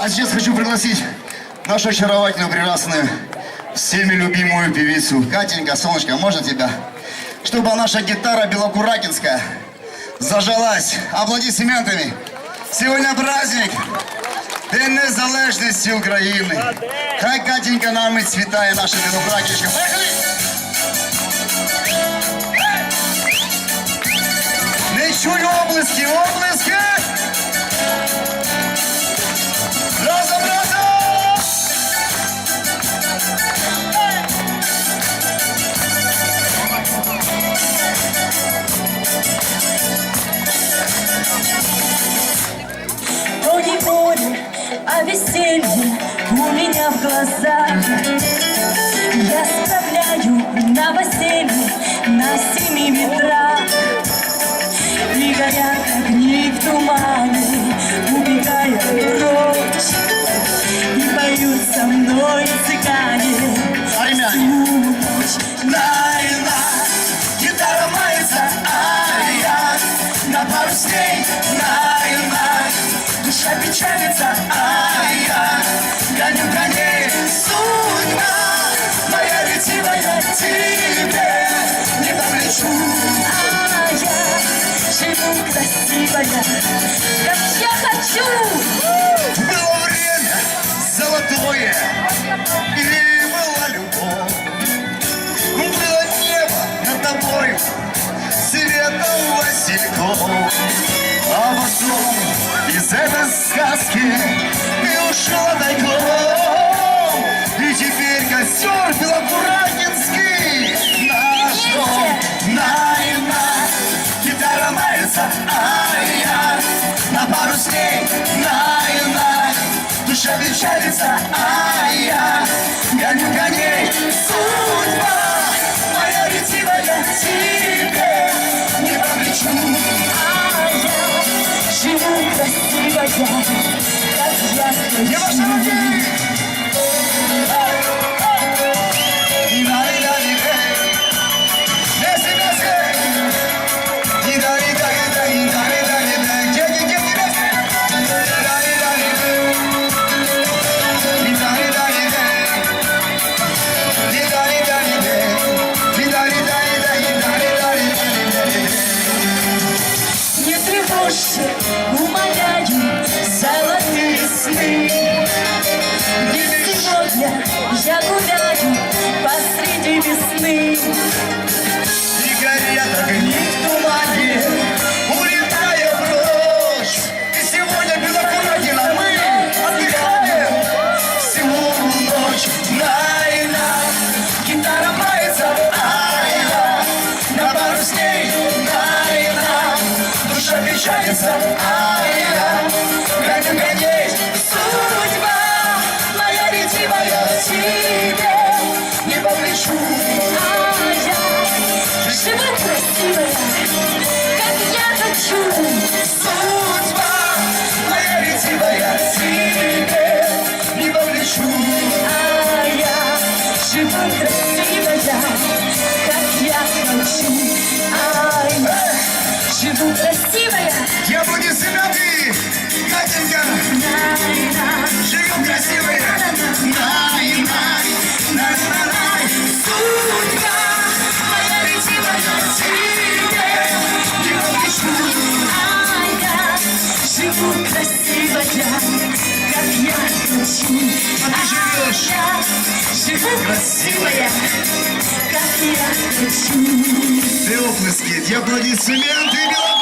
А сейчас хочу пригласить нашу очаровательную, прекрасную, всеми любимую певицу. Катенька, солнышко, можно тебя? Чтобы наша гитара белокуракинская зажалась аплодисментами. Сегодня праздник День незалежності України. Хай Катенька нами цвітає наша білокуракінська. Поїхали! Не чую облиски, облиски! А веселье у меня в глазах. Я справляю новоселье на семи ветрах. И горят огни в тумане, убегая прочь. И поют со мной цыгане. Армяне. Найна, гитара мается, а я на пару с ней, найна, душа печалится, а красивая, как я хочу Было время золотое, и была любовь. Было небо над тобой, цветом васильков. А потом из этой сказки Печалится, а я гоню коней. Судьба моя ретивая тебе не повлечу. А я живу красивая, как я хочу печалится, а я гоню коней. Судьба. Моя ретивая тебе. Не повлечу. А я живу красивая, как я хочу. Судьба. Моя ретивая тебе. Не повлечу. А я живу красивая, красивая, Я буду семенки, Катенька, живем красивые. Судьба моя ретивая тебе не повлечу. А я живу красивая, как я хочу. А Я живу красивая, как я хочу. Все оплески, аплодисменты, Беларусь!